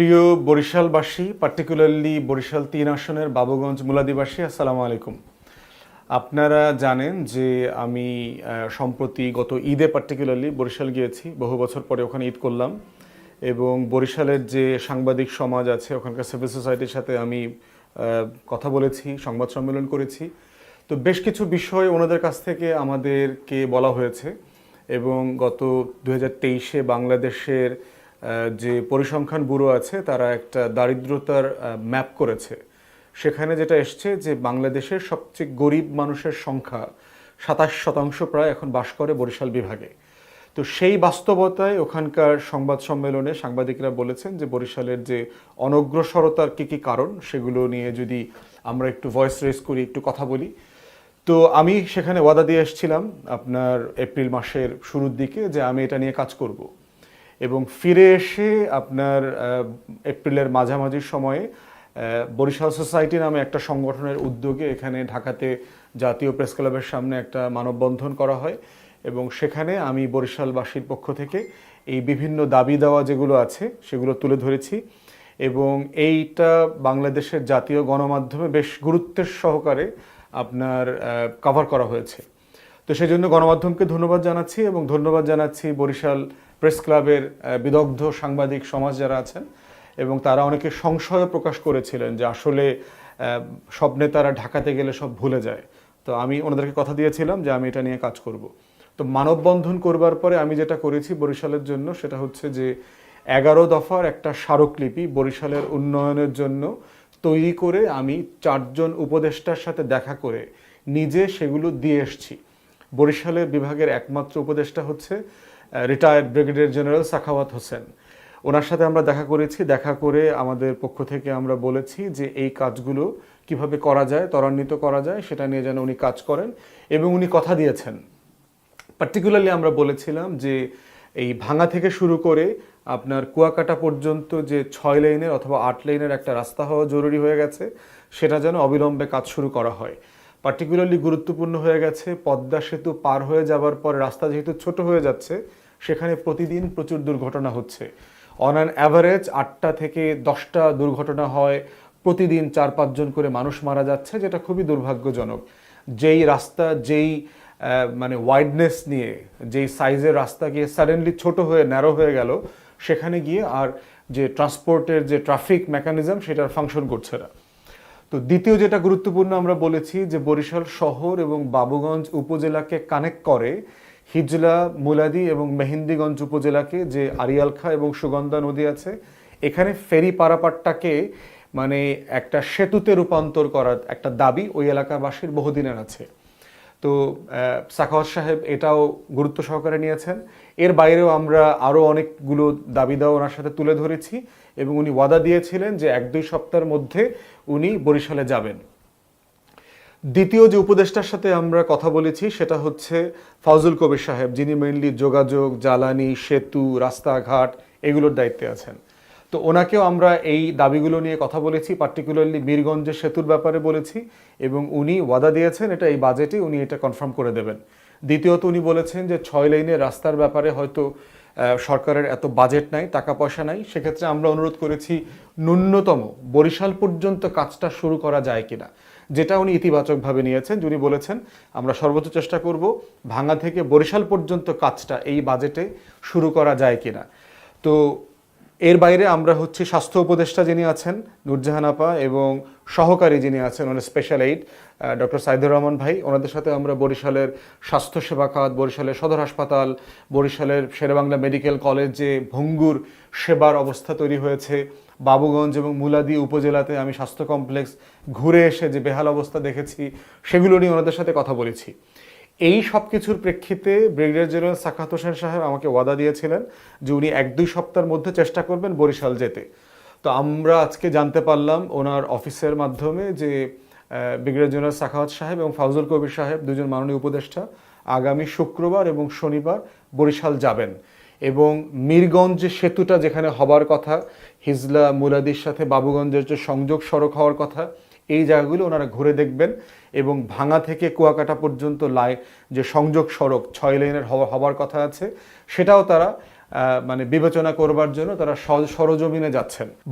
প্রিয় বরিশালবাসী পার্টিকুলারলি বরিশাল তিন আসনের বাবুগঞ্জ মুলাদিবাসী, আসসালামু আলাইকুম। আপনারা জানেন যে আমি সম্প্রতি গত ঈদে পার্টিকুলারলি বরিশাল গিয়েছি, বহু বছর পরে ওখানে ঈদ করলাম এবং বরিশালের যে সাংবাদিক সমাজ আছে, ওখানকার সিভিল সোসাইটির সাথে আমি কথা বলেছি, সংবাদ সম্মেলন করেছি। তো বেশ কিছু বিষয় ওনাদের কাছ থেকে আমাদেরকে বলা হয়েছে এবং গত দু হাজার বাংলাদেশের যে পরিসংখ্যান ব্যুরো আছে, তারা একটা দারিদ্রতার ম্যাপ করেছে। সেখানে যেটা এসছে যে বাংলাদেশের সবচেয়ে গরিব মানুষের সংখ্যা সাতাশ শতাংশ প্রায় এখন বাস করে বরিশাল বিভাগে। তো সেই বাস্তবতায় ওখানকার সংবাদ সম্মেলনে সাংবাদিকরা বলেছেন যে বরিশালের যে অনগ্রসরতার কী কী কারণ, সেগুলো নিয়ে যদি আমরা একটু ভয়েস রেজ করি, একটু কথা বলি। তো আমি সেখানে ওয়াদা দিয়ে এসেছিলাম আপনার এপ্রিল মাসের শুরুর দিকে যে আমি এটা নিয়ে কাজ করব। এবং ফিরে এসে আপনার এপ্রিলের মাঝামাঝি সময়ে বরিশাল সোসাইটি নামে একটা সংগঠনের উদ্যোগে এখানে ঢাকাতে জাতীয় প্রেস ক্লাবের সামনে একটা মানববন্ধন করা হয় এবং সেখানে আমি বরিশালবাসীর পক্ষ থেকে এই বিভিন্ন দাবি দেওয়া যেগুলো আছে সেগুলো তুলে ধরেছি এবং এইটা বাংলাদেশের জাতীয় গণমাধ্যমে বেশ গুরুত্বের সহকারে আপনার কভার করা হয়েছে। তো সেই জন্য গণমাধ্যমকে ধন্যবাদ জানাচ্ছি এবং ধন্যবাদ জানাচ্ছি বরিশাল প্রেস ক্লাবের বিদগ্ধ সাংবাদিক সমাজ যারা আছেন এবং তারা অনেকে সংশয় প্রকাশ করেছিলেন যে আসলে সব নেতারা ঢাকাতে গেলে সব ভুলে যায়। তো আমি ওনাদেরকে কথা দিয়েছিলাম যে আমি এটা নিয়ে কাজ করব। তো মানববন্ধন করবার পরে আমি যেটা করেছি বরিশালের জন্য সেটা হচ্ছে যে এগারো দফার একটা স্মারকলিপি বরিশালের উন্নয়নের জন্য তৈরি করে আমি চারজন উপদেষ্টার সাথে দেখা করে নিজে সেগুলো দিয়ে এসছি। বরিশালের বিভাগের একমাত্র উপদেষ্টা হচ্ছে retired brigadier general Sakhawat Hossain. ওনার সাথে আমরা দেখা করেছি। দেখা করে আমাদের পক্ষ থেকে আমরা বলেছি যে এই কাজগুলো কীভাবে করা যায়, ত্বরান্বিত করা যায়, সেটা নিয়ে যেন উনি কাজ করেন এবং উনি কথা দিয়েছেন। পার্টিকুলারলি আমরা বলেছিলাম যে এই ভাঙা থেকে শুরু করে আপনার কুয়াকাটা পর্যন্ত যে ছয় লাইনের অথবা আট লাইনের একটা রাস্তা হওয়া জরুরি হয়ে গেছে, সেটা যেন অবিলম্বে কাজ শুরু করা হয়। পার্টিকুলারলি গুরুত্বপূর্ণ হয়ে গেছে। পদ্মা সেতু পার হয়ে যাবার পর রাস্তা যেহেতু ছোট হয়ে যাচ্ছে, সেখানে প্রতিদিন প্রচুর দুর্ঘটনা হচ্ছে। অন অ্যান অ্যাভারেজ আটটা থেকে দশটা দুর্ঘটনা হয়। প্রতিদিন চার পাঁচজন করে মানুষ মারা যাচ্ছে, যেটা খুবই দুর্ভাগ্যজনক। যেই রাস্তা, যেই মানে ওয়াইডনেস নিয়ে, যেই সাইজের রাস্তা গিয়ে সাডেনলি ছোট হয়ে ন্যারো হয়ে গেল, সেখানে গিয়ে আর যে ট্রান্সপোর্টের যে ট্রাফিক মেকানিজম সেটার ফাংশন করছে না। তো দ্বিতীয় যেটা গুরুত্বপূর্ণ আমরা বলেছি যে বরিশাল শহর এবং বাবুগঞ্জ উপজেলাকে কানেক্ট করে হিজলা, মুলাদি এবং মেহেন্দিগঞ্জ উপজেলাকে যে আরিয়ালখা এবং সুগন্ধা নদী আছে, এখানে ফেরি পারাপারটাকে মানে একটা সেতুতে রূপান্তর করার একটা দাবি ওই এলাকাবাসীর বহুদিনের আছে। তো সাখাওয়াত সাহেব এটাও গুরুত্ব সহকারে নিয়েছেন। এর বাইরেও আমরা আরও অনেকগুলো দাবি দেওয়া ওনার সাথে তুলে ধরেছি এবং উনি ওয়াদা দিয়েছিলেন যে এক দুই সপ্তাহের মধ্যে উনি বরিশালে যাবেন। দ্বিতীয় যে উপদেষ্টার সাথে আমরা কথা বলেছি সেটা হচ্ছে ফাউজুল কবির সাহেব, যিনি মেইনলি যোগাযোগ, জ্বালানি, সেতু, রাস্তাঘাট এগুলোর দায়িত্বে আছেন। তো ওনাকেও আমরা এই দাবিগুলো নিয়ে কথা বলেছি পার্টিকুলারলি বীরগঞ্জের সেতুর ব্যাপারে বলেছি এবং উনি ওয়াদা দিয়েছেন এটা এই বাজেটে উনি এটা কনফার্ম করে দেবেন। দ্বিতীয়ত উনি বলেছেন যে ছয় লাইনের রাস্তার ব্যাপারে হয়তো সরকারের এত বাজেট নাই টাকা পয়সা নাই, সেক্ষেত্রে আমরা অনুরোধ করেছি ন্যূনতম বরিশাল পর্যন্ত কাজটা শুরু করা যায় কিনা, যেটা উনি ইতিবাচকভাবে নিয়েছেন উনি বলেছেন, আমরা সর্বোচ্চ চেষ্টা করব ভাঙা থেকে বরিশাল পর্যন্ত কাজটা এই বাজেটে শুরু করা যায় কিনা। তো এর বাইরে আমরা হচ্ছে স্বাস্থ্য উপদেষ্টা যিনি আছেন, নুরজাহান আপা, এবং সহকারী যিনি আছেন, ওনার special aide doctor Saidur Rahman ভাই। ওনাদের সাথে আমরা বরিশালের স্বাস্থ্যসেবা খাত, বরিশালের সদর হাসপাতাল, বরিশালের শেরেবাংলা মেডিকেল কলেজে ভঙ্গুর সেবার অবস্থা তৈরি হয়েছে। বাবুগঞ্জ এবং মুলাদি উপজেলাতে আমি স্বাস্থ্য কমপ্লেক্স ঘুরে এসে যে বেহাল অবস্থা দেখেছি, সেগুলো নিয়ে ওনাদের সাথে কথা বলেছি। এই সব কিছুর প্রেক্ষিতে ব্রিগেডিয়ার জেনারেল সাখাত হোসেন সাহেব আমাকে ওয়াদা দিয়েছিলেন যে উনি এক দুই সপ্তাহের মধ্যে চেষ্টা করবেন বরিশাল যেতে। তো আমরা আজকে জানতে পারলাম ওনার অফিসের মাধ্যমে যে ব্রিগেডিয়ার জেনারেল সাখাওয়াত সাহেব এবং ফাউজুল কবির সাহেব দুজন মাননীয় উপদেষ্টা আগামী শুক্রবার এবং শনিবার বরিশাল যাবেন এবং মিরগঞ্জ যে সেতুটা যেখানে হবার কথা, হিজলা মুলাদির সাথে বাবুগঞ্জের যে সংযোগ সড়ক হওয়ার কথা এই জায়গাগুলো ওনারা ঘুরে দেখবেন এবং ভাঙা থেকে কুয়াকাটা পর্যন্ত লাই, যে সংযোগ সড়ক, ছয় লেনের হওয়ার কথা আছে, সেটাও তারা মানে বিবেচনা করবার জন্য তারা সর- সরজমিনে যাচ্ছেন।